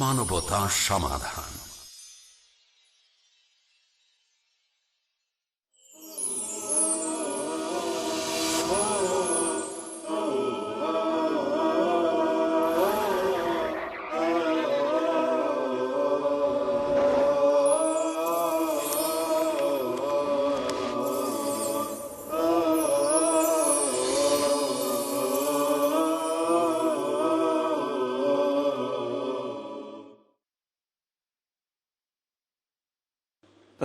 মানবতা সমাধান।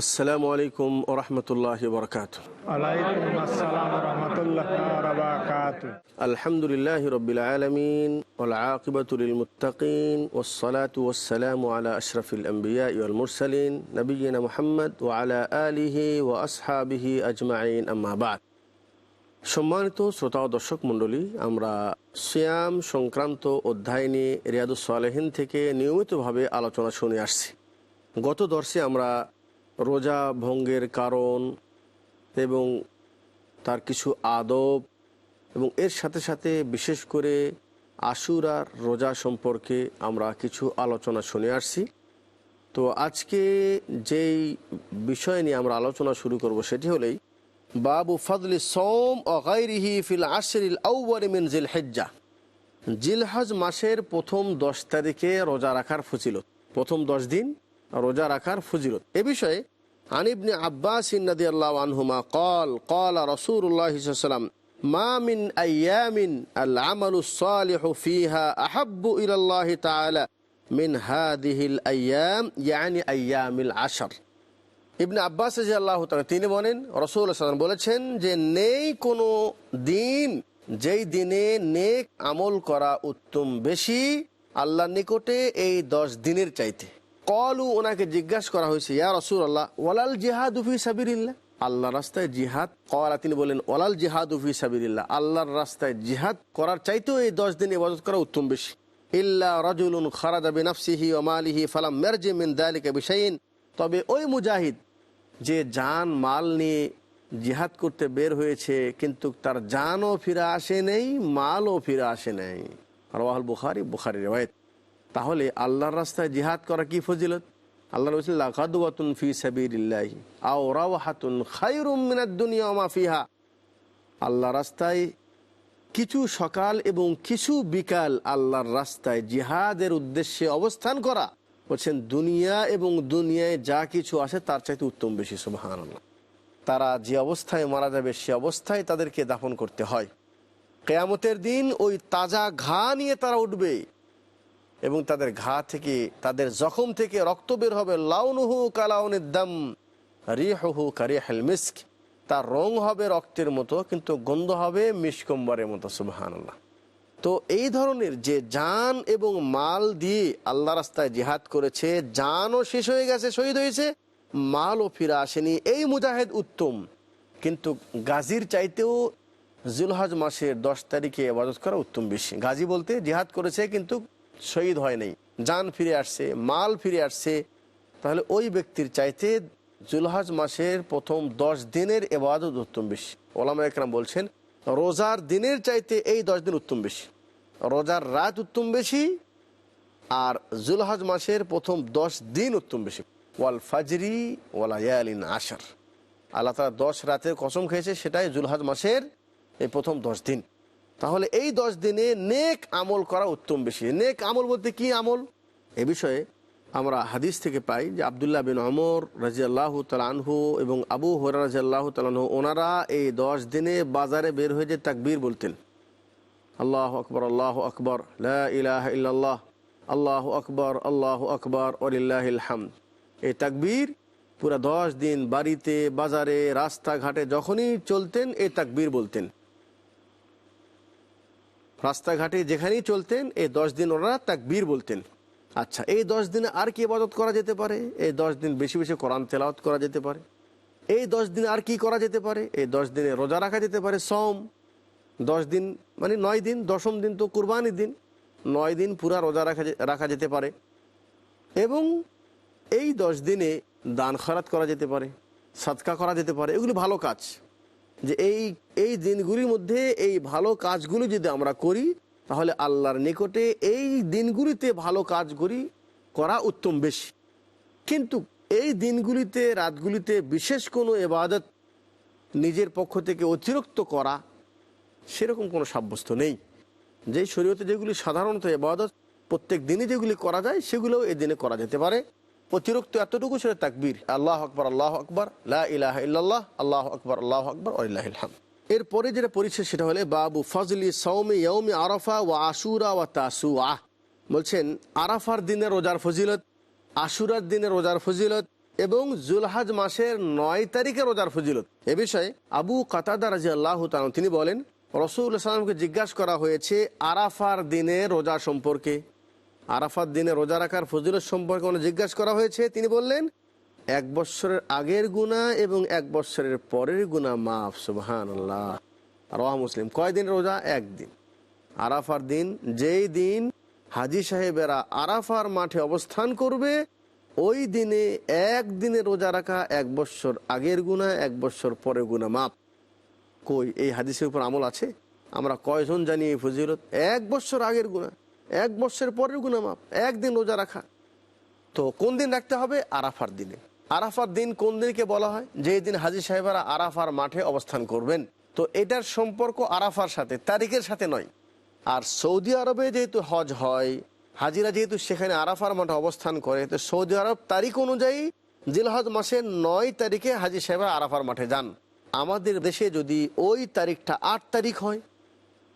আসসালামু আলাইকুম ওরহমতুল্লাহ বরকাত আলহামদুলিল্লাহ রবিল আলমিন ওলাকিবতুল মুতাকিন ওসলাত ওসালাম আলা আশরফিল আম্বিয়া মুরসালিন নবীনা মোহাম্মদ ও আলা আলিহি ও আসহাবিহি আজমাইন। আম্মাবাদ সম্মানিত শ্রোতা ও দর্শক মণ্ডলী আমরা সিয়াম সংক্রান্ত অধ্যায় নিয়ে রিয়াদুস থেকে নিয়মিতভাবে আলোচনা শুনে আসছি। গত দর্শে আমরা রোজা ভঙ্গের কারণ এবং তার কিছু আদব এবং এর সাথে সাথে বিশেষ করে আশুরার রোজা সম্পর্কে আমরা কিছু আলোচনা শুনে আসছি। তো আজকে যেই বিষয় নিয়ে আমরা আলোচনা শুরু করব সেটি হলেই বাবু ফদলি সোম অগাইরিহি ফিল আশরিল আউ্বারি মিন জিল হেজ্জা জিলহজ মাসের প্রথম দশ তারিখে রোজা রাখার ফজিলত। প্রথম দশ দিন রোজা রাখার ফজিলত। এ বিষয়ে আনিবনে আব্বাস আল্লাহ আনহুমা কল কল রসুল্লাহ সাল্লাম মা আয়ামিন আল আমালু সালিহু ফিহা আহাব্বু মিন আয়াম, ইয়ানি ইবনে আল্লাহ তিনি বলেন রসুল বলেছেন যে, নেই কোনো দিন যেই দিনে নেক আমল করা উত্তম বেশি আল্লাহ নিকটে এই দশ দিনের চাইতে। কলু ওনাকে জিজ্ঞাসা করা হয়েছে, ইয়া রসুল আল্লাহ ওয়ালাল উফি সাবিরিল্লাহ আল্লাহ রাস্তায় জিহাদ করা, তিনি বলেন জিহাদ উফি সাবিরিল্লাহ আল্লাহর রাস্তায় জিহাদ করার চাইতেও এই দশ দিন ইবাদত করা উত্তম বেশি। ইল্লা রাজুলুন খারাজা বিনাফসিহি ও মালিহি ফালাম মেরজে মিন দালিকা বিশাইন। তবে ওই মুজাহিদ, যে জান মাল নিয়ে জিহাদ করতে বের হয়েছে, কিন্তু তার জানও ফিরে আসে নেই, মালও ফিরে আসে নেই। রওয়াল বুখারি বুখারি রেওয়ায়ত। তাহলে আল্লাহর রাস্তায় জিহাদ করা কি ফজিলত? আল্লাহ ফি মিনাদ দুনিয়া মা ফিহা। আল্লাহ রাস্তায় কিছু সকাল এবং কিছু বিকাল আল্লাহর রাস্তায় জিহাদের উদ্দেশ্যে অবস্থান করা। বলছেন, দুনিয়া এবং দুনিয়ায় যা কিছু আছে তার চাইতে উত্তম বেশি সুবাহান তারা যে অবস্থায় মারা যাবে, সে অবস্থায় তাদেরকে দাফন করতে হয়। কেয়ামতের দিন ওই তাজা ঘা নিয়ে তারা উঠবে। এবং তাদের ঘা থেকে, তাদের জখম থেকে রক্ত বের হবে। লাউনুহু কালাউনের দাম রিহু কারিয়াল মিস্ক। তার রং হবে রক্তের মতো, কিন্তু গন্ধ হবে মিসকম্বরের মতো সুবাহান্লাহ তো এই ধরনের যে জান এবং মাল দিয়ে আল্লাহ রাস্তায় জিহাদ করেছে, জানও শেষ হয়ে গেছে, শহীদ হয়েছে, মালও ফিরে আসেনি। এই মুজাহিদ উত্তম। কিন্তু গাজীর চাইতেও জুলহাজ মাসের দশ তারিখে আবাদত করা উত্তম বেশি। গাজী বলতে জিহাদ করেছে, কিন্তু শহীদ হয় নাই জান ফিরে আসছে, মাল ফিরে আসছে, তাহলে ওই ব্যক্তির চাইতে জুলহাজ মাসের প্রথম দশ দিনের এবাদত উত্তম বেশি। ওলামা একরাম বলছেন, রোজার দিনের চাইতে এই দশ দিন উত্তম বেশি। রোজার রাত উত্তম বেশি আর জুলহাজ মাসের প্রথম দশ দিন উত্তম বেশি। ওয়াল ফাজরি ওয়ালায়ালিন আশার। আল্লাহ তালা দশ রাতের কসম খেয়েছে, সেটাই জুলহাজ মাসের এই প্রথম দশ দিন। তাহলে এই দশ দিনে নেক আমল করা উত্তম বেশি। নেক আমল বলতে কি আমল? এ বিষয়ে আমরা হাদিস থেকে পাই যে আবদুল্লাহ বিন অমর রাজিয়াল্লাহ তালানহু এবং আবু হরা রাজিয়াল্লাহ তালানহু ওনারা এই দশ দিনে বাজারে বের হয়ে যে তাকবীর বলতেন। আল্লাহ আকবর আল্লাহ আকবর ইলাহ ইল্লাল্লাহ, আল্লাহ আকবর আল্লাহ আকবর ওলিল্লাহিল হামদ। এই তাকবীর পুরা দশ দিন বাড়িতে, বাজারে, রাস্তাঘাটে যখনই চলতেন, এই তাকবীর বলতেন। রাস্তাঘাটে যেখানেই চলতেন, এই দশ দিন ওরা তাকবীর বলতেন। আচ্ছা এই দশ দিনে আর কি ইবাদত করা যেতে পারে? এই দশ দিন বেশি বেশি কোরআন তেলাওয়াত করা যেতে পারে? এই দশ দিন আর কি করা যেতে পারে? এই দশ দিনে রোজা রাখা যেতে পারে? সম দশ দিন মানে নয় দিন, দশম দিন তো কুরবানির দিন। নয় দিন পুরা রোজা রাখা রাখা যেতে পারে। এবং এই দশ দিনে দান খরাত করা যেতে পারে সৎকা করা যেতে পারে। এগুলি ভালো কাজ। যে এই এই দিনগুলির মধ্যে এই ভালো কাজগুলো যদি আমরা করি, তাহলে আল্লাহর নিকটে এই দিনগুলিতে ভালো কাজ করি করা উত্তম বেশি। কিন্তু এই দিনগুলিতে, রাতগুলিতে বিশেষ কোনো এবাদত নিজের পক্ষ থেকে অতিরিক্ত করা, সেরকম কোনো সাব্যস্ত নেই। যেই শরীয়তে যেগুলি সাধারণত এবাদত প্রত্যেক দিনে যেগুলি করা যায়, সেগুলোও এই দিনে করা যেতে পারে। অতিরিক্ত এতটুকু ছিল তাকবীর। আল্লাহ আকবর আল্লাহ আকবর, লা ইলাহা ইল্লাল্লাহ, আল্লাহ আকবর আল্লাহ আকবর আল্লাহাম এরপরে যেটা পরিচয় সেটা হলে, বাবু ফজলি সৌমি ইয়ৌমি আরফা ও আশুরা ও তাসু আহ বলছেন, আরাফার দিনে রোজার ফজিলত, আশুরার দিনে রোজার ফজিলত এবং জুলহাজ মাসের নয় তারিখে রোজার ফজিলত। এ বিষয়ে আবু কাতাদা রাজি আল্লাহ তিনি বলেন রসুল সাল্লামকে জিজ্ঞাসা করা হয়েছে আরাফার দিনে রোজা সম্পর্কে। আরাফার দিনে রোজা রাখার ফজিলত সম্পর্কে ওনার জিজ্ঞাসা করা হয়েছে? তিনি বললেন, এক বৎসরের আগের গুণা এবং এক বৎসরের পরের গুণা মাফ সুবহান আল্লাহ রওয়া মুসলিম কয়দিন রোজা? একদিন আরাফার দিন, যেই দিন হাজি সাহেবেরা আরাফার মাঠে অবস্থান করবে, ওই দিনে একদিনে রোজা রাখা এক বৎসর আগের গুণা এক বৎসর পরের গুণা মাপ কই, এই হাদিসের উপর আমল আছে? আমরা কয়জন জানি এই ফজিলত? এক বৎসর আগের গুণা এক বৎসরের পরের গুণা মাপ একদিন রোজা রাখা। তো কোন দিন রাখতে হবে? আরাফার দিনে। আরাফার দিন কোন দিনকে বলা হয়? যেই দিন হাজি সাহেবেরা আরাফার মাঠে অবস্থান করবেন। তো এটার সম্পর্ক আরাফার সাথে, তারিখের সাথে নয়। আর সৌদি আরবে যেহেতু হজ হয়, হাজিরা যেহেতু সেখানে আরাফার মাঠে অবস্থান করে, তো সৌদি আরব তারিখ অনুযায়ী জিলহজ মাসের নয় তারিখে হাজি সাহেবরা আরাফার মাঠে যান। আমাদের দেশে যদি ওই তারিখটা আট তারিখ হয়,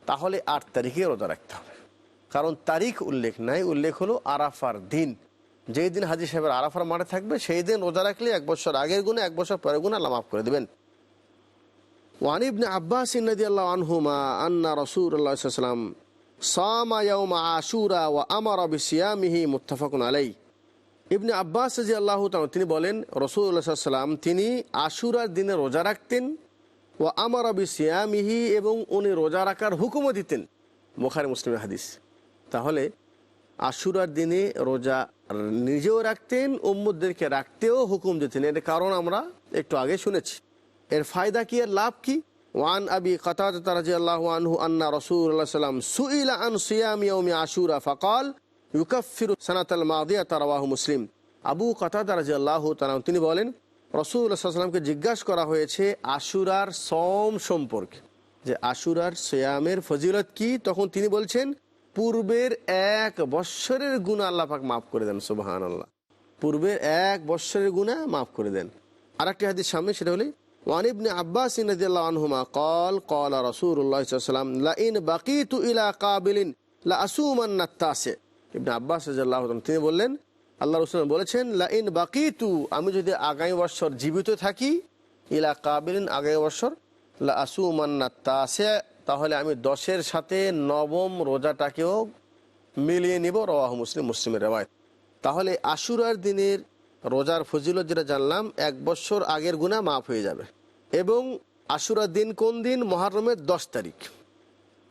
তাহলে আট তারিখে রোজা রাখতে হবে। কারণ তারিখ উল্লেখ নাই, উল্লেখ হলো আরাফার দিন। যেই দিন হাজি সাহেবের আরাফার মাঠে থাকবে, সেই দিন রোজা রাখলে এক বছর আগের গুণে, এক বছর পরের গুণে আল্লাহ মাফ করে দেবেন। ওয়ান ইবনে আব্বাস ইন্নাদি আল্লাহ আনহুমা আন্না সাল্লাম সামা ইয়াউমা আশুরা ওয়া আমারা বিসিয়ামিহি মুত্তাফাকুন আলাই ইবনে আব্বাস রাজি আল্লাহ তিনি বলেন রসুল্লাহ সাল্লাম তিনি আশুরার দিনে রোজা রাখতেন ও আমার আবি সিয়ামিহি এবং উনি রোজা রাখার হুকুমও দিতেন। বোখারি, মুসলিমের হাদিস। তাহলে আশুরার দিনে রোজা নিজেও রাখতেন উম্মুদদেরকে রাখতেও হুকুম দিতেন। এর কারণ আমরা একটু আগে শুনেছি। এর ফায়দা কি, এর লাভ কি? ওয়ান আবি আল্লাহ আনহু আন্না রসুল্লাহ সাল্লাম সুইলা আন সিয়াম ইয়াউমি আশুরা ফাকাল ইউকাফির সানাতাল মাদিয়া তারাওয়াহু মুসলিম। আবু কাতাদা রাজি আল্লাহ তালাম তিনি বলেন রসুল্লাহামকে জিজ্ঞাসা করা হয়েছে আশুরার সম সম্পর্কে। যে আশুরার সোয়ামের ফজিলত কি? তখন তিনি বলছেন পূর্বের এক বৎসরের গুণা আল্লাহ মাফ করে দেন সুবাহান আল্লাহ পূর্বের এক বৎসরের গুণা মাফ করে দেন। আর একটি হাদিস সামনে, সেটা হলে ওয়ানিবনে আব্বাস রাদিয়াল্লাহু আনহুমা কল কল রাসূলুল্লাহ সাল্লাল্লাহু আলাইহি লা ইন ইলা কাবিলিন লা আসুমান্না তাসে ইবনে আব্বাস আনহু, তিনি বললেন আল্লাহ রসুল বলেছেন লা ইন বাকিতু, আমি যদি আগামী বছর জীবিত থাকি, ইলা কাবিলিন আগামী বৎসর লা আসুমান্না তাসে তাহলে আমি দশের সাথে নবম রোজাটাকেও মিলিয়ে নিব, রওয়াহ মুসলিম, মুসলিমের রেওয়ায়ত। তাহলে আশুরার দিনের রোজার ফজিলত যেটা জানলাম, এক বছর আগের গুণা মাফ হয়ে যাবে। এবং আশুরার দিন কোন দিন? মহারমের দশ তারিখ।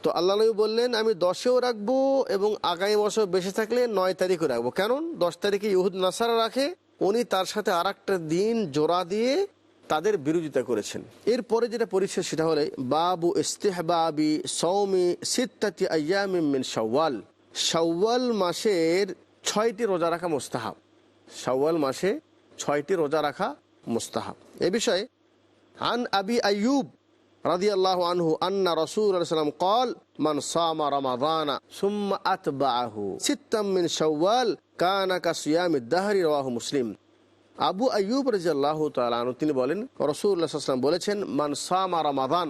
তো আল্লাহ নবী বললেন, আমি দশেও রাখব এবং আগামী বছর বেঁচে থাকলে নয় তারিখও রাখব। কেন দশ তারিখে ইহুদ, নাসারা রাখে, উনি তার সাথে আর দিন জোড়া দিয়ে তাদের বিরোধিতা করেছেন। এরপরে যেটা পরিষ্কার সেটা হলে, বাবু ইস্তেহবাবি সৌমি সিত্তাতি আয়ামিন সাওয়াল সাওয়াল মাসের ছয়টি রোজা রাখা মোস্তাহাব। সাওয়াল মাসে ছয়টি রোজা রাখা মোস্তাহাব। এ বিষয়ে, আন আবি আয়ুব রাজি আনহু আন্না রসুল সাল্লাম কল, মান সামা রমাদানা, সুম্মা আতবাহু সিত্তাম মিন সাওয়াল কানা কাসিয়ামি দাহরি রাহু মুসলিম। আবু আয়ুব রাজিয়াল্লাহ তালু তিনি বলেন রসুল্লাহ সাল্লাম বলেছেন, মান সামা রমাদান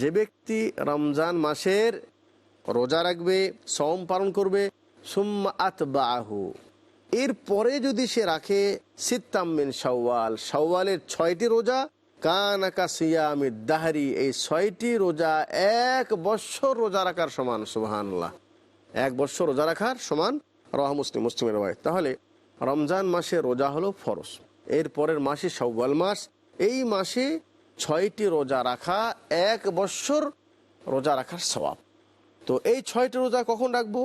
যে ব্যক্তি রমজান মাসের রোজা রাখবে সম পালন করবে, সুম্মা আতবাহু এরপরে যদি সে রাখে সিত্তাম্মিন শাওয়াল, শাওয়ালের ছয়টি রোজা কানাকা সিয়ামি দাহারি, এই ছয়টি রোজা এক বৎসর রোজা রাখার সমান সুবাহান্লাহ এক বৎসর রোজা রাখার সমান রহ মুসলিম, মুসলিমের ভাই তাহলে রমজান মাসে রোজা হলো ফরস এর পরের মাসে সব্বাল মাস। এই মাসে ছয়টি রোজা রাখা, এক বৎসর রোজা রাখার স্বভাব। তো এই ছয়টি রোজা কখন রাখব?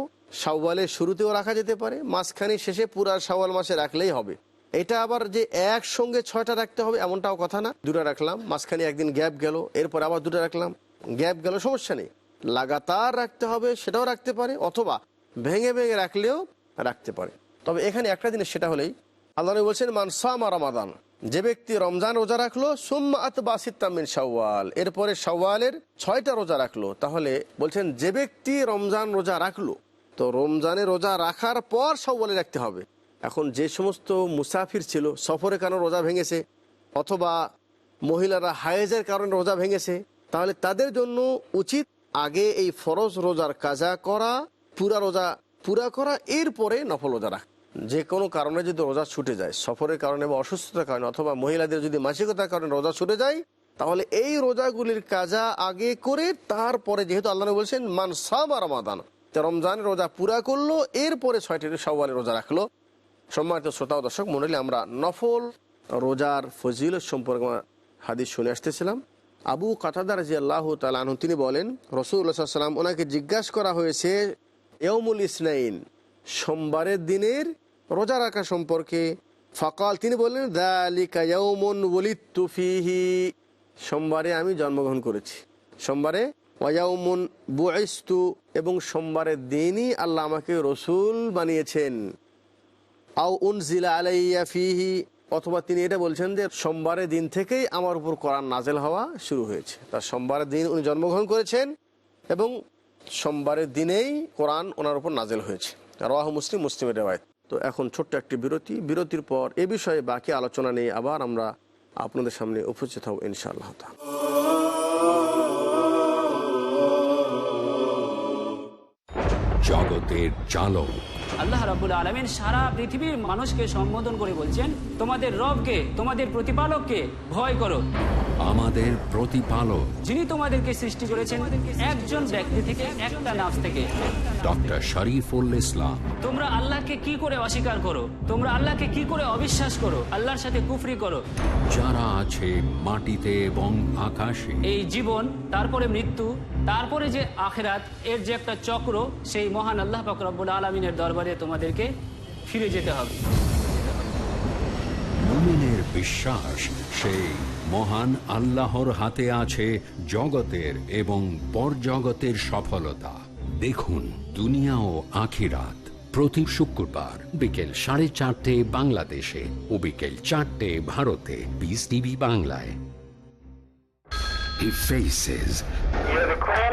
শাওয়ালের শুরুতেও রাখা যেতে পারে, মাঝখানে শেষে পুরা শাওয়াল মাসে রাখলেই হবে। এটা আবার যে একসঙ্গে ছয়টা রাখতে হবে এমনটাও কথা না। দুটো রাখলাম, মাঝখানে একদিন গ্যাপ গেল, এরপর আবার দুটো রাখলাম। গ্যাপ গেল, সমস্যা নেই। লাগাতার রাখতে হবে, সেটাও রাখতে পারে, অথবা ভেঙে ভেঙে রাখলেও রাখতে পারে। তবে এখানে একটা জিনিস, সেটা হলেই আল্লাহ বলছেন মানসামা রমাদান, যে ব্যক্তি রমজান রোজা রাখল, সুম্মা শাওয়াল, এরপরে শাওয়ালের ছয়টা রোজা রাখল, তাহলে বলছেন, যে ব্যক্তি রমজান রোজা রাখল, তো রমজানে রোজা রাখার পর শাওয়ালে রাখতে হবে। এখন যে সমস্ত মুসাফির ছিল সফরের কারণে রোজা ভেঙেছে? অথবা মহিলারা হায়েজের কারণে রোজা ভেঙেছে? তাহলে তাদের জন্য উচিত আগে এই ফরজ রোজার কাজা করা, পুরা রোজা পুরা করা, এরপরে নফল রোজা রাখা। যে কোনো কারণে যদি রোজা ছুটে যায়, সফরের কারণে বা অসুস্থতার কারণে অথবা মহিলাদের যদি মাসিকতার কারণে রোজা ছুটে যায়, তাহলে এই রোজাগুলির কাজা আগে করে তারপরে যেহেতু আল্লাহ বলছেন, মান সাবা রমাদান তো রমজানের রোজা পুরা করল, এরপরে ছয়টি সওয়ালের রোজা রাখল। সম্মানিত শ্রোতা দর্শক মন্ডলী, আমরা নফল রোজার ফজিলত সম্পর্কে হাদিস শুনে আসতেছিলাম। আবু কাতাদার জি আল্লাহ তালু তিনি বলেন রসুল্লাহ সাল্লাম ওনাকে জিজ্ঞাসা করা হয়েছে এওমুল ইসনাইন সোমবারের দিনের রোজা রাখা সম্পর্কে। ফকাল, তিনি বললেন, দালিকা ইয়ৌমুন ওলিত্তু ফিহি। সোমবারে আমি জন্মগ্রহণ করেছি। সোমবারে ওয়াউমুন বুয়েস্তু এবং সোমবারের দিনই আল্লাহ আমাকে রসুল বানিয়েছেন। আও উনজিলা আলাইয়া ফিহি। অথবা তিনি এটা বলছেন যে সোমবারের দিন থেকেই আমার উপর কোরআন নাজেল হওয়া শুরু হয়েছে। তার সোমবারের দিন উনি জন্মগ্রহণ করেছেন এবং সোমবারের দিনেই কোরআন ওনার উপর নাজেল হয়েছে। রাহ মুসলিম, মুসলিমের রেওয়ায়ত। তো এখন ছোট্ট একটি বিরতি বিরতির পর এ বিষয়ে বাকি আলোচনা নিয়ে আবার আমরা আপনাদের সামনে উপস্থিত হব, ইনশাআল্লাহ। জগতের চালক আল্লাহ রাবুল আলমিন সারা পৃথিবীর মানুষকে সম্বোধন করে বলছেন তোমাদের রবকে তোমাদের প্রতিপালককে ভয় করো। আমাদের প্রতিপালক। যিনি তোমাদেরকে সৃষ্টি করেছেন একজন ব্যক্তি থেকে একটা নাচ থেকে। ডক্টর শরীফুল ইসলাম। তোমরা আল্লাহকে কি করে অস্বীকার করো? তোমরা আল্লাহকে কি করে অবিশ্বাস করো? আল্লাহর সাথে কুফরি করো। যারা আছে মাটিতে এবং আকাশে। এই জীবন তারপরে মৃত্যু তারপরে যে আখেরাত এর যে একটা চক্র সেই মহান আল্লাহ পাকরবুল আলমিনের দরবারে তোমাদেরকে ফিরে যেতে হবে। মুমিনের বিশ্বাস সেই মহান আল্লাহর হাতে আছে জগতের এবং পরজগতের সফলতা। দেখুন দুনিয়া ও আখিরাত প্রতি শুক্রবার বিকেল সাড়ে চারটে বাংলাদেশে ও বিকেল চারটে ভারতে। বিস টিভি বাংলায়। He faces,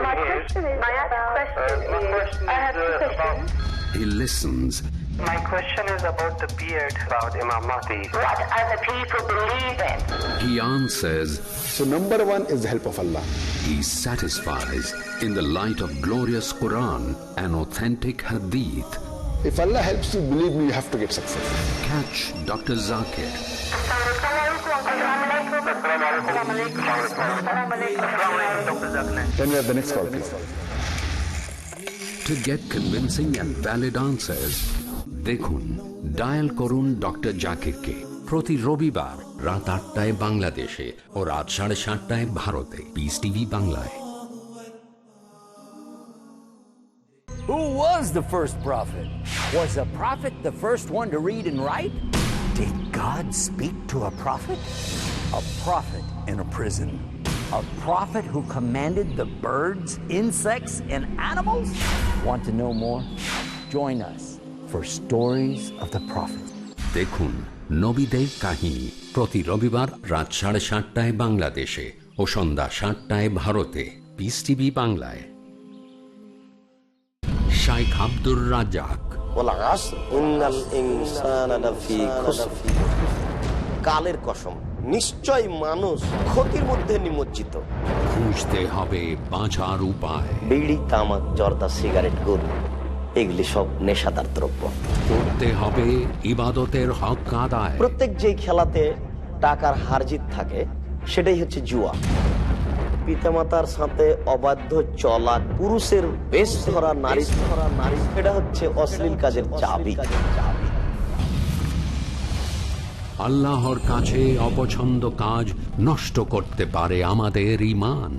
My question is, my question is, I have two questions. He listens, My question is about the beard about Imam Mahdi. What are the people believe in? he answers, So number one is the help of Allah. he satisfies in the light of glorious Quran and authentic Hadith. If Allah helps you, believe me, you have to get success. Catch Dr. Zakir Then we have the next call, please to get convincing and valid answers. দেখুন dial করুন doctor জাকিরকে প্রতি রবিবার রাত আটটায় বাংলাদেশে ও রাত সাড়ে সাতটায় ভারতে পিস টিভি বাংলায় Who was the first prophet? Was a prophet the first one to read and write? Did God speak to a prophet? A prophet in a prison. A prophet who commanded the birds, insects, and animals? Want to know more? Join us for Stories of the Prophet. দেখুন নবীদের কাহিনী প্রতি রবিবার রাত সাড়ে সাতটায় বাংলাদেশে ও সন্ধ্যা সাতটায় ভারতে। পিস টিভি বাংলায়। শাইখ আব্দুর রাজাক কালের কসম। নিশ্চয় মানুষ ক্ষতির মধ্যে নিমজ্জিত। খুঁজতে হবে বাঁচার উপায়। বিড়ি তামাক জর্দা সিগারেট গরু এগুলি সব নেশাদার দ্রব্য। করতে হবে ইবাদতের হক আদায়। প্রত্যেক যেই খেলাতে টাকার হারজিত থাকে সেটাই হচ্ছে জুয়া। পিতামাতার সাথে অবাধ্য চলা পুরুষের বেশ ধরা নারী ধরা নারী এটা হচ্ছে অশ্লীল কাজের চাবি। আল্লাহর কাছে অপছন্দ কাজ নষ্ট করতে পারে আমাদের ইমান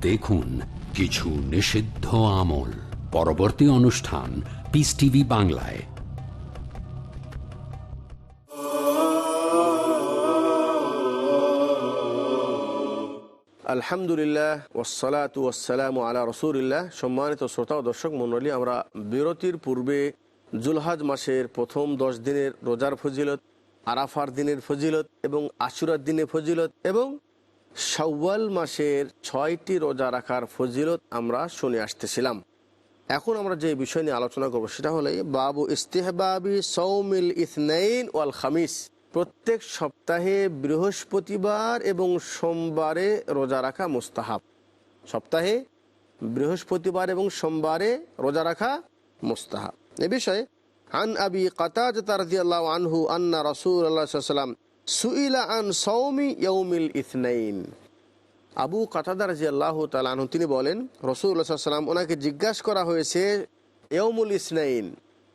দেখুন, কিছু নিষিদ্ধ আমল। পরবর্তী অনুষ্ঠান পিস টিভি বাংলায়। আলহামদুলিল্লাহ ওসালাত ওয়াসালাম আলা রসুলিল্লাহ। সম্মানিত শ্রোতা ও দর্শক মন্ডলী আমরা বিরতির পূর্বে জুলহাজ মাসের প্রথম দশ দিনের রোজার ফজিলত আরাফার দিনের ফজিলত এবং আশুরার দিনের ফজিলত এবং শাওয়াল মাসের ছয়টি রোজা রাখার ফজিলত আমরা শুনে আসতেছিলাম। এখন আমরা যে বিষয় নিয়ে আলোচনা করব সেটা হলে বাবু ইস্তেহবাবি সৌমিল ইসনাইন ওয়াল খামিস। প্রত্যেক সপ্তাহে বৃহস্পতিবার এবং সোমবারে রোজা রাখা মুস্তাহাব। সপ্তাহে বৃহস্পতিবার এবং সোমবারে রোজা রাখা মুস্তাহাব। এ বিষয়ে আন আবি কাতাজ রাদিয়াল্লাহু আনহু আন্না আলাইহি ওয়াসাল্লাম সুইলা আন সৌমি ইয়াউমিল ইথনাইন আবু কাতাদা রাজি আল্লাহ তালু তিনি বলেন রসুল্লাহাম ওনাকে জিজ্ঞাসা করা হয়েছে ইয়মুল ইসনাইন,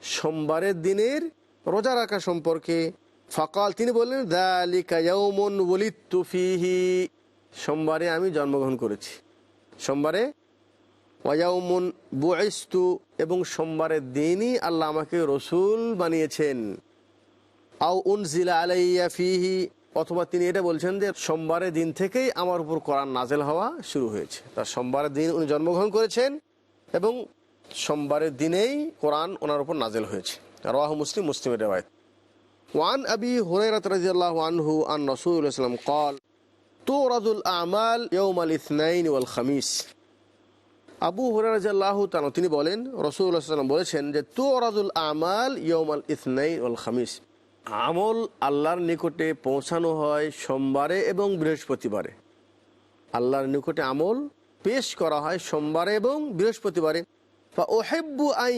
সোমবারের দিনের রোজা রাখা সম্পর্কে। ফকাল, তিনি বললেন, দালিকা ইয়ৌমন ওলিত্তু ফিহি, সোমবারে আমি জন্মগ্রহণ করেছি। সোমবারে ওয়াউমুন বুয়েস্তু এবং সোমবারের দিনই আল্লাহ আমাকে রসুল বানিয়েছেন আও উনজিলা আলাইয়া ফিহি অথবা তিনি এটা বলছেন যে সোমবারের দিন থেকেই আমার উপর কোরআন নাজেল হওয়া শুরু হয়েছে তার সোমবারের দিন উনি জন্মগ্রহণ করেছেন এবং সোমবারের দিনেই কোরআন ওনার উপর নাজেল হয়েছে রাহ মুসলিম মুসলিমের রেওয়ায়ত ওয়ান আবি হুরাইরাত রাদিয়াল্লাহু আনহু আন রাসূলুল্লাহ সাল্লাম قال تورد الأعمال يوم الاثنين والخميس আবু হুরারাহ তানো বলেন সাল্লাম বলেছেন যে, তুরাদুল আমাল ইয়মাল ইসনাইন ওয়াল খামিস। আমল আল্লাহর নিকটে পৌঁছানো হয় সোমবারে এবং বৃহস্পতিবারে। আল্লাহর নিকটে আমল পেশ করা হয় সোমবারে এবং বৃহস্পতিবারে। আই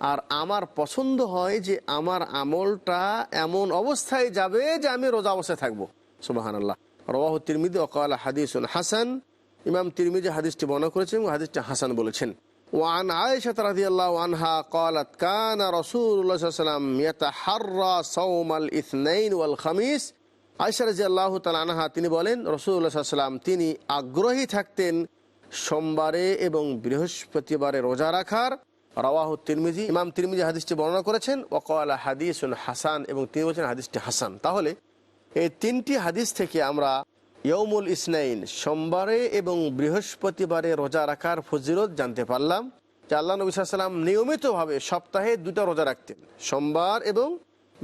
আর আমার পছন্দ হয় যে, আমার আমলটা এমন অবস্থায় যাবে যে, আমি রোজা অবস্থায় থাকব। সুবাহান আল্লাহ রবাহ তিরমিদি ওকাল হাদিসুল হাসান। ইমাম তিরমিজি হাদিসটি বর্ণনা করেছেন এবং হাদিসটি হাসান বলেছেন وعن عائشة رضي الله عنها قالت كان رسول الله صلى الله عليه وسلم يتحرى صوم الاثنين والخميس আয়সা রাজি আল্লাহ আনহা তিনি বলেন রসুল্লাহ সাল্লাম তিনি আগ্রহী থাকতেন সোমবারে এবং বৃহস্পতিবারে রোজা রাখার রাওয়াহ তিরমিজি ইমাম তিরমিজি হাদিসটি বর্ণনা করেছেন ওকালা হাদিস হাসান এবং তিনি বলছেন হাদিসটি হাসান তাহলে এই তিনটি হাদিস থেকে আমরা ইয়ৌমুল ইসনাইন, সোমবারে এবং বৃহস্পতিবারে রোজা রাখার ফজিরত জানতে পারলাম যে আল্লাহ নবী সাল্লাম নিয়মিতভাবে সপ্তাহে দুটা রোজা রাখতেন, সোমবার এবং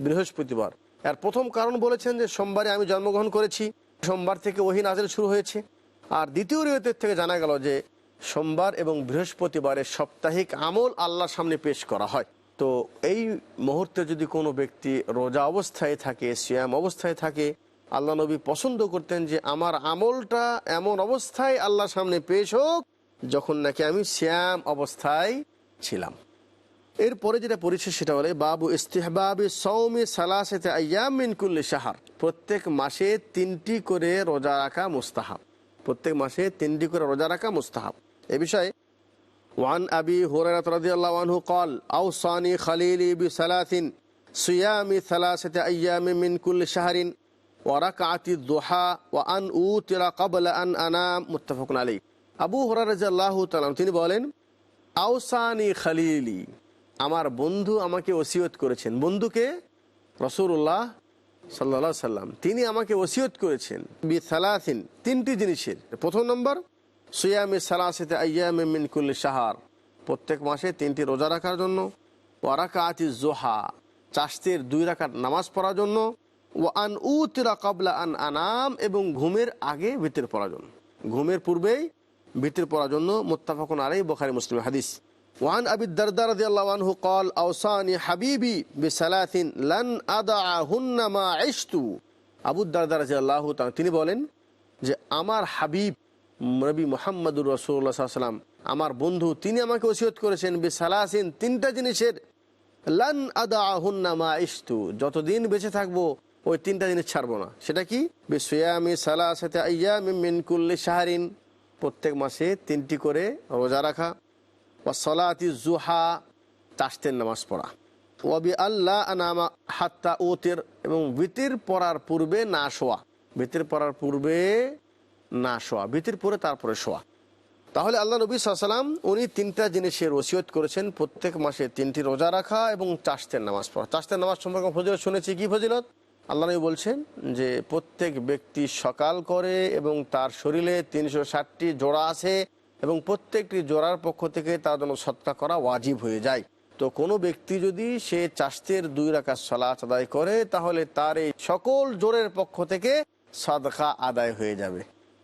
বৃহস্পতিবার। এর প্রথম কারণ বলেছেন যে সোমবারে আমি জন্মগ্রহণ করেছি, সোমবার থেকে ওহি নাজেল শুরু হয়েছে। আর দ্বিতীয় রিয়তের থেকে জানা গেল যে সোমবার এবং বৃহস্পতিবারে সাপ্তাহিক আমল আল্লাহর সামনে পেশ করা হয়। তো এই মুহূর্তে যদি কোনো ব্যক্তি রোজা অবস্থায় থাকে শ্যাম অবস্থায় থাকে আল্লাহ নবী পছন্দ করতেন যে আমার আমলটা এমন অবস্থায় আল্লাহর সামনে পেশ হোক যখন নাকি আমি শ্যাম অবস্থায় ছিলাম এরপরে যেটা পড়েছে সেটা হলে বাবু ইস্তেহবাবি সৌমি সালাসেতে আয়ামিন কুল্লি সাহার প্রত্যেক মাসে তিনটি করে রোজা রাখা মুস্তাহাব প্রত্যেক মাসে তিনটি করে রোজা রাখা মুস্তাহাব এ বিষয়ে ওয়ান আবি হুরায়রা রাদিয়াল্লাহু আনহু قال اوصاني خليلي بثلاث صيام ثلاثه ايام من كل شهر ওয়ারাকাতি দোহা ওয়া আন উ তেরা কাবল আন আনা মুত্তাফাকুন আলী আবু হরারাজাল্লাহ তালাম তিনি বলেন আউসানি খালিলি, আমার বন্ধু আমাকে ওসিয়ত করেছেন। বন্ধুকে? রসুল্লাহ সাল্লা সাল্লাম। তিনি আমাকে ওসিয়ত করেছেন বি সালাসিন, তিনটি জিনিসের। প্রথম নম্বর, সুয়ামি সালাসিতে আয়ামে মিনকুল্লি সাহার প্রত্যেক মাসে তিনটি রোজা রাখার জন্য। ওয়ারাকাতি জোহা চাষতের দুই রাখার নামাজ পড়ার জন্য। ও আন উতিরা কাবলা আন আনাম এবং ঘুমের আগে ভিতর পড়ার জন্য ঘুমের পূর্বেই ভিতর পড়ার জন্য মোত্তাফাকুন আলাই বখারি মুসলিম হাদিস وعن أبي الدرداء رضي الله عنه قال أوصاني حبيبي بثلاث لن أدعهن ما عشت আবু দারদা রাজি আল্লাহ তিনি বলেন যে আমার হাবিব নবী মোহাম্মদুর রসুল্লাহ সাল্লাম আমার বন্ধু তিনি আমাকে ওসিয়ত করেছেন বে সালাসিন তিনটা জিনিসের লান আদা হুন্না মা ইস্তু যতদিন বেঁচে থাকবো ওই তিনটা জিনিস ছাড়বো না। সেটা কি? বে সোয়ামি সালাসাতে আয়ামি মিনকুল্লি শাহরিন। প্রত্যেক মাসে তিনটি করে রোজা রাখা। ওয়াসলাতি জুহা চাষতের নামাজ পড়া। ওয়াবি আল্লাহ আনামা হাত্তা ওতের এবং বিতির পড়ার পূর্বে না শোয়া। বিতির পড়ার পূর্বে না শোয়া। বিতির পরে তারপরে শোয়া। তাহলে আল্লাহ নবী সাল্লাম উনি তিনটা জিনিসের ওসিয়ত করেছেন। প্রত্যেক মাসে তিনটি রোজা রাখা এবং চাষতের নামাজ পড়া। চাষতের নামাজ সম্পর্কে ফজিলত শুনেছি। কি ফজিলত? আল্লাহ নবী বলছেন যে প্রত্যেক ব্যক্তি সকাল করে এবং তার শরীরে তিনশো ষাটটি জোড়া আছে এবং প্রত্যেকটি জোড়ার পক্ষ থেকে তার জন্য সৎকা করা ওয়াজিব হয়ে যায় তো কোনো ব্যক্তি যদি সে চাষতের দুই রাখা সলাচ আদায় করে তাহলে তার এই সকল জোরের পক্ষ থেকে সদকা আদায় হয়ে যাবে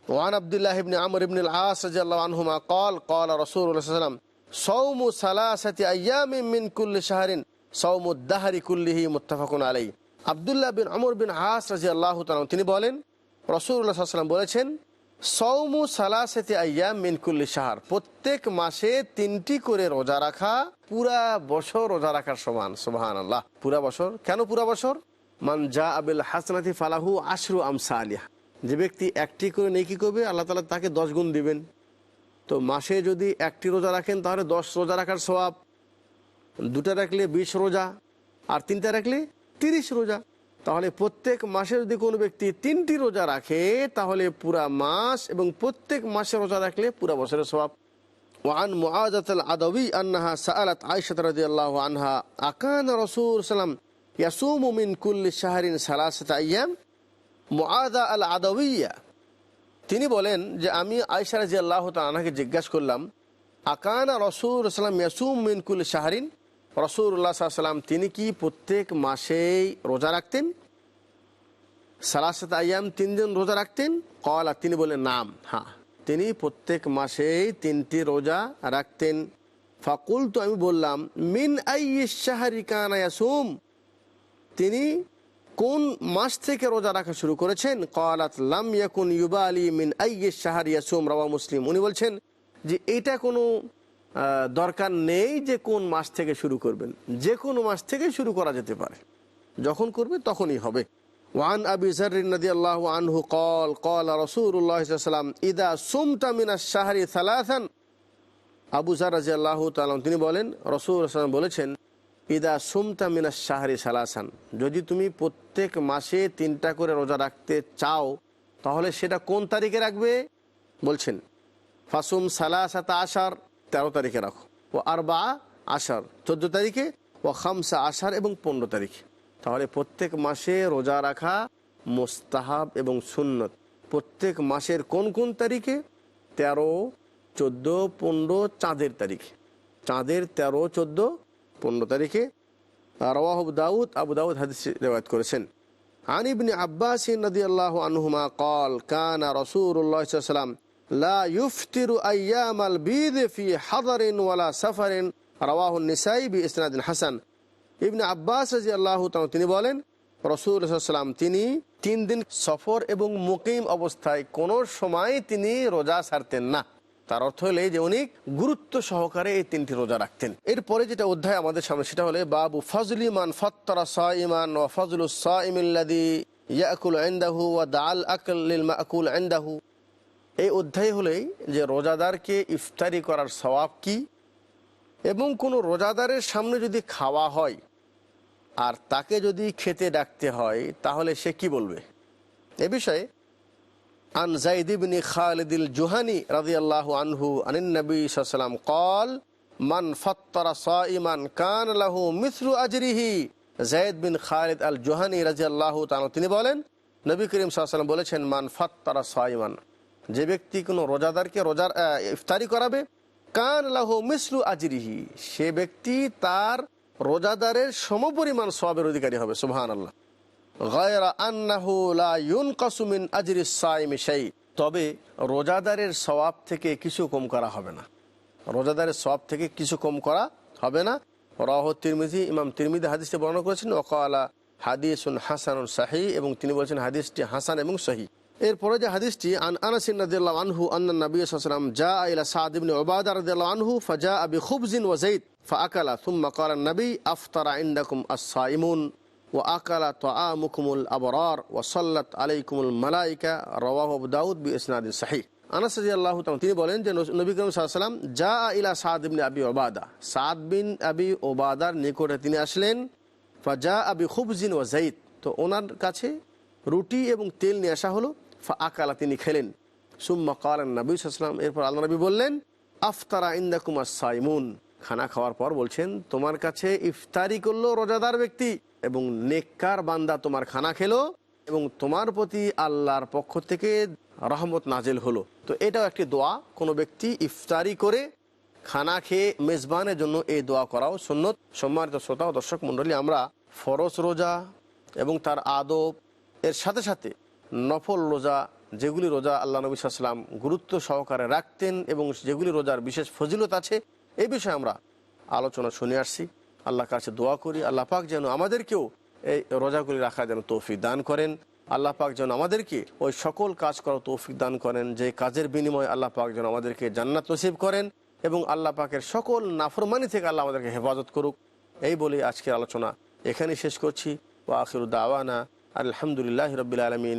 ওয়ান আবদুল্লাহ ইবনে আমর ইবনে আস রাদিয়াল্লাহু আনহুমা قال قال رسول الله صلى الله عليه وسلم صوم ثلاثه ايام من كل شهر صوم الدهر كله متفق عليه আব্দুল্লাহ বিন আমর বিন আস রাদিয়াল্লাহু তাআলা তিনি বলেন, রাসূলুল্লাহ সাল্লাল্লাহু আলাইহি বলেছেন সৌমু সালাসাতি আইয়াম মিন কুল্লি শাহর প্রত্যেক মাসে তিনটি করে রোজা রাখা, পুরা বছর রোজা রাখার সমান, সুবহানাল্লাহ। পুরা বছর? কেন পুরা বছর? মান জা আবিল হাসনাতি ফালাহু আশরু আমসা আলিয়া যে ব্যক্তি একটি করে নেই নেকি করবে, আল্লাহ তালা তাকে দশ গুণ দিবেন। তো মাসে যদি একটি রোজা রাখেন, তাহলে দশ রোজা রাখার স্বভাব দুটা রাখলে বিশ রোজা, আর তিনটা রাখলে তিরিশ রোজা তাহলে প্রত্যেক মাসে যদি কোনো ব্যক্তি তিনটি রোজা রাখে তাহলে পুরা মাস এবং প্রত্যেক মাসে রোজা রাখলে পুরা বছরের স্বভাব وعن معاذة العدوي أنها سألت عائشة رضي الله عنها أكان رسول سلام يصوم من كل شهر ثلاثة أيام মুআদা আল আদাউইয়া তিনি বলেন যে আমি আয়সা রাজি আল্লাহ আনাকে জিজ্ঞাসা করলাম আকানা রসুল সাল্লাম ইয়াসুম মিনকুল শাহরিন রসুল্লাহ সাল্লাম তিনি কি প্রত্যেক মাসেই রোজা রাখতেন? সালাসাত আয়াম তিন দিন রোজা রাখতেন? কলা তিনি বলেন নাম। হ্যাঁ। তিনি প্রত্যেক মাসেই তিনটি রোজা রাখতেন। ফাকুল তো আমি বললাম, মিন আই শাহরি কানা তিনি কোন মাস থেকে রোজা রাখা শুরু করেছেন? কলাত ইয়াকুন ইউবা মিন আইয়ে শাহার ইয়াসুম রাওয়া মুসলিম। উনি বলছেন যে, এটা কোনো দরকার নেই যে কোন মাস থেকে শুরু করবেন। যে কোনো মাস থেকে শুরু করা যেতে পারে। যখন করবে তখনই হবে। ওয়ান আবি নদী আল্লাহ আনহু কল কল রসুল্লাহ সাল্লাম ইদা সুমতা মিনা শাহরি সালাসান। আবু জার রাজি আল্লাহ তালাম তিনি বলেন, রসুল সাল্লাম বলেছেন, ইদা সুমতা মিনা শাহরি সালাসান। যদি তুমি প্রত্যেক মাসে তিনটা করে রোজা রাখতে চাও, তাহলে সেটা কোন তারিখে রাখবে? বলছেন, ফাসুম সালাসাতা আশার। তেরো তারিখে রাখো ও আর বা আষাঢ় চোদ্দ তারিখে ও খামসা আষাঢ় এবং পনেরো তারিখে তাহলে প্রত্যেক মাসে রোজা রাখা মোস্তাহাব এবং সুন্নত প্রত্যেক মাসের কোন কোন তারিখে তেরো চোদ্দো পনেরো চাঁদের তারিখে চাঁদের তেরো চোদ্দো পনেরো তারিখে রওয়াহ আবু দাউদ আবু দাউদ হাদিস রেওয়ায়ত করেছেন عن ابن عباس رضي الله عنهما قال كان رسول الله صلى الله عليه وسلم লা আইয়াম আল রাওয়াহুল নিসাই হাসান। আব্বাস তিনি বলেন রসুলাম তিনি তিন দিন সফর এবং মুকিম অবস্থায় কোন সময় তিনি রোজা সারতেন না। তার অর্থ হলে যে উনি গুরুত্ব সহকারে এই তিনটি রোজা রাখতেন। এরপরে যেটা অধ্যায় আমাদের সামনে সেটা হলে, বাবু ফজল ইমান ফত্তরা ও ফজল সাইমিল্লাদি ইয়াকুল আন্দাহু ওয়া দাল আকুল আন্দাহু এই অধ্যায় হলেই যে রোজাদারকে ইফতারি করার স্বভাব কি এবং কোনো রোজাদারের সামনে যদি খাওয়া হয় আর তাকে যদি খেতে ডাকতে হয়, তাহলে সে কি বলবে? এ বিষয়ে আন জাইদিবনি খালিদিল জুহানি রাদিয়াল্লাহু আনহু আনিন নবী সাল্লাম কল, মান ফত্তরা সাইমান কান লাহু মিসরু আজরিহি। জাইদ বিন খালিদ আল জুহানি রাজিয়াল্লাহু তাআলা তিনি বলেন, নবী করিম সাল্লাম বলেছেন, মান ফত্তরা সাইমান যে ব্যক্তি কোনো রোজাদারকে রোজার ইফতারি করাবে, কান লাহু মিসলু আজিরিহি, সে ব্যক্তি তার রোজাদারের সমপরিমাণ সবের অধিকারী হবে সুবহান আল্লাহ তবে রোজাদারের সওয়াব থেকে কিছু কম করা হবে না। রোজাদারের সওয়াব থেকে কিছু কম করা হবে না। রাহ তিরমিজি, ইমাম তিরমিদি হাদিসটি বর্ণনা করেছেন ওকালা হাদিসুন হাসান সাহি এবং তিনি বলেছেন হাদিসটি হাসান এবং সহি এরপরে যে হাদিসটি, আন আনাসিন রাদিয়াল্লাহ আনহু আন্না নবী সাল্লাম জা ইলা সাদ ইবনে উবাদা ফাজা আবি খুবজিন ওয়া যাইদ ফাআকালা নবী আফতারা ইনদাকুম আস-সাইমুন ওয়া আকালা তাআমুকুমুল আবরার ওয়া সাল্লাত আলাইকুমুল মালায়েকা রাওয়াহু আবু দাউদ বিইসনাদিন সহিহ। আনাস রাদিয়াল্লাহু তাআলা তিনি বলেন যে নবী করিম জা ইলা সাদ আবি উবাদা, সাদ আবি উবাদার নিকটে তিনি আসলেন ফাজা আবি খুবজিন ওয়া যাইদ। তো ওনার কাছে রুটি এবং তেল নিয়ে আসা হলো। আকালা তিনি খেলেন। সুম্মা কালান নবী সাল্লাম এরপর আল্লাহ নবী বললেন, আফতারা ইন্দাকুমার সাইমুন খানা খাওয়ার পর বলছেন, তোমার কাছে ইফতারি করল রোজাদার ব্যক্তি এবং নেককার বান্দা তোমার খানা খেলো এবং তোমার প্রতি আল্লাহর পক্ষ থেকে রহমত নাজেল হলো। তো এটাও একটি দোয়া। কোনো ব্যক্তি ইফতারি করে খানা খেয়ে মেজবানের জন্য এই দোয়া করাও সুন্নত। সম্মানিত শ্রোতা ও দর্শক মণ্ডলী, আমরা ফরজ রোজা এবং তার আদব এর সাথে সাথে নফল রোজা, যেগুলি রোজা আল্লাহ নবী সাল্লাম গুরুত্ব সহকারে রাখতেন এবং যেগুলি রোজার বিশেষ ফজিলত আছে, এই বিষয়ে আমরা আলোচনা শুনে আসছি। আল্লাহ কাছে দোয়া করি, আল্লাহ পাক যেন আমাদেরকেও এই রোজাগুলি রাখা যেন তৌফিক দান করেন। আল্লাহ পাক যেন আমাদেরকে ওই সকল কাজ করার তৌফিক দান করেন, যে কাজের বিনিময়ে আল্লাহ পাক যেন আমাদেরকে জান্নাত নসিব করেন এবং আল্লাহ পাকের সকল নাফরমানি থেকে আল্লাহ আমাদেরকে হেফাজত করুক। এই বলে আজকের আলোচনা এখানেই শেষ করছি। ও আখিরুদ্দাওয়ানা আলহামদুলিল্লাহ রবিল আলমিন।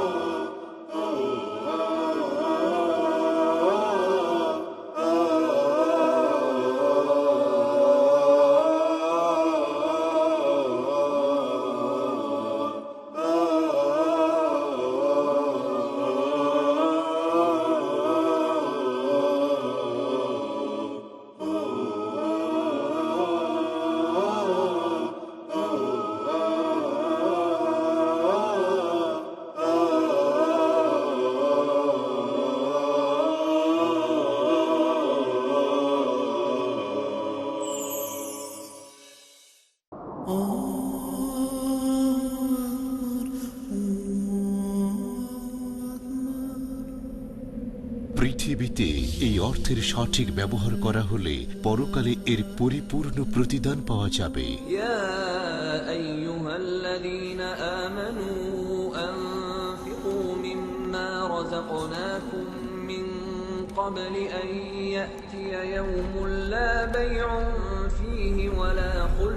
পৃথিবীতে এই অর্থের সঠিক ব্যবহার করা হলে পরকালে এর পরিপূর্ণ প্রতিদান পাওয়া যাবে يا أيها الذين آمنوا أنفقوا مما رزقناكم من قبل أن يأتي يوم لا بيع فيه ولا خلة ولا شفاعة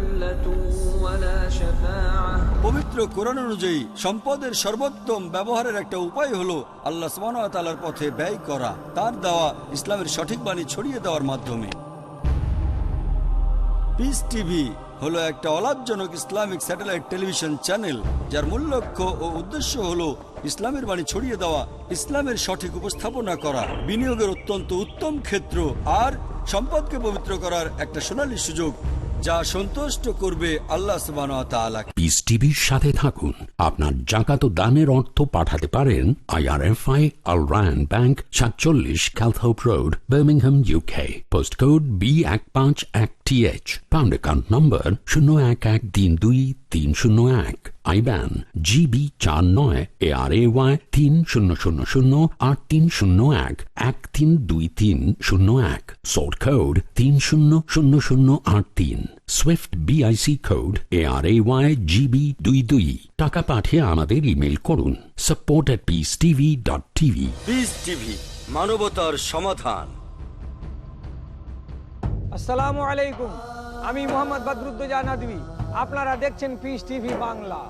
পবিত্র কোরআন অনুযায়ী সম্পদের সর্বোত্তম ব্যবহারের একটা উপায় হলো আল্লাহ তালার পথে ব্যয় করা। তার দেওয়া ইসলামের সঠিক বাণী ছড়িয়ে দেওয়ার মাধ্যমে। পিস টিভি হলো একটা অলাভজনক ইসলামিক স্যাটেলাইট টেলিভিশন চ্যানেল, যার মূল লক্ষ্য ও উদ্দেশ্য হলো ইসলামের বাণী ছড়িয়ে দেওয়া, ইসলামের সঠিক উপস্থাপনা করা। বিনিয়োগের অত্যন্ত উত্তম ক্ষেত্র আর সম্পদকে পবিত্র করার একটা সোনালী সুযোগ। যা সন্তুষ্ট করবে আল্লাহ পিস টিভির সাথে থাকুন। আপনার জাকাত দানের অর্থ পাঠাতে পারেন আইআরএফআই আল রায়ন ব্যাংক সাতচল্লিশ Calthorpe Road Birmingham UK post code B এক পাঁচ এক T H pound account number শূন্য এক এক তিন দুই তিন শূন্য এক আইব্যান জিবি চার নয় এ আর এ ওয়াই তিন শূন্য শূন্য শূন্য আট তিন শূন্য এক এক তিন দুই তিন শূন্য এক সোর্ট কোড তিন শূন্য শূন্য শূন্য আট তিন SWIFT BIC code A R A Y GB দুই দুই। টাকা পাঠিয়ে আমাদের ইমেল করুন support at peace TV dot TV Peace TV মানবতার সমাধান। আসসালামু আলাইকুম আমি মোহাম্মদ বদরুদ্দোজা নদী আপনারা দেখছেন পিস টিভি বাংলা।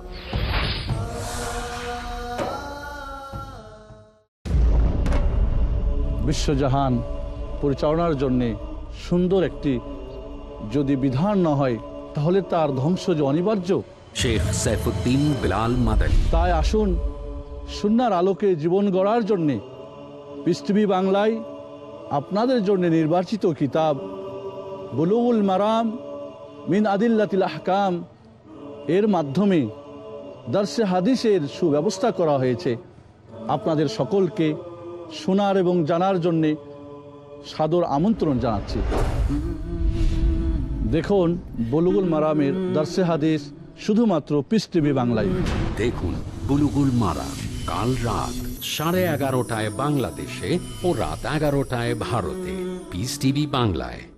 বিশ্বজাহান পরিচালনার জন্যে সুন্দর একটি যদি বিধান না হয় তাহলে তার ধ্বংস যে অনিবার্য। শেখ সাইফুদ্দিন বিলাল মাদানী। তাই আসুন সুনার আলোকে জীবন গড়ার জন্যে পৃথিবী বাংলায় আপনাদের জন্য নির্বাচিত কিতাব বুলুগুল মারাম মিন আদিল্লাতিল আহকাম, এর মাধ্যমে দার্সে হাদিসের সুব্যবস্থা করা হয়েছে। আপনাদের সকলকে শোনার এবং জানার জন্যে সাদর আমন্ত্রণ জানাচ্ছি। দেখুন, বলুগুল মারামের দার্সে হাদিস শুধুমাত্র পিস টিভি বাংলায়। দেখুন, বুলুগুল মারা কাল রাত সাড়ে এগারোটায় বাংলাদেশে ও রাত এগারোটায় ভারতে। পিস টিভি বাংলায়।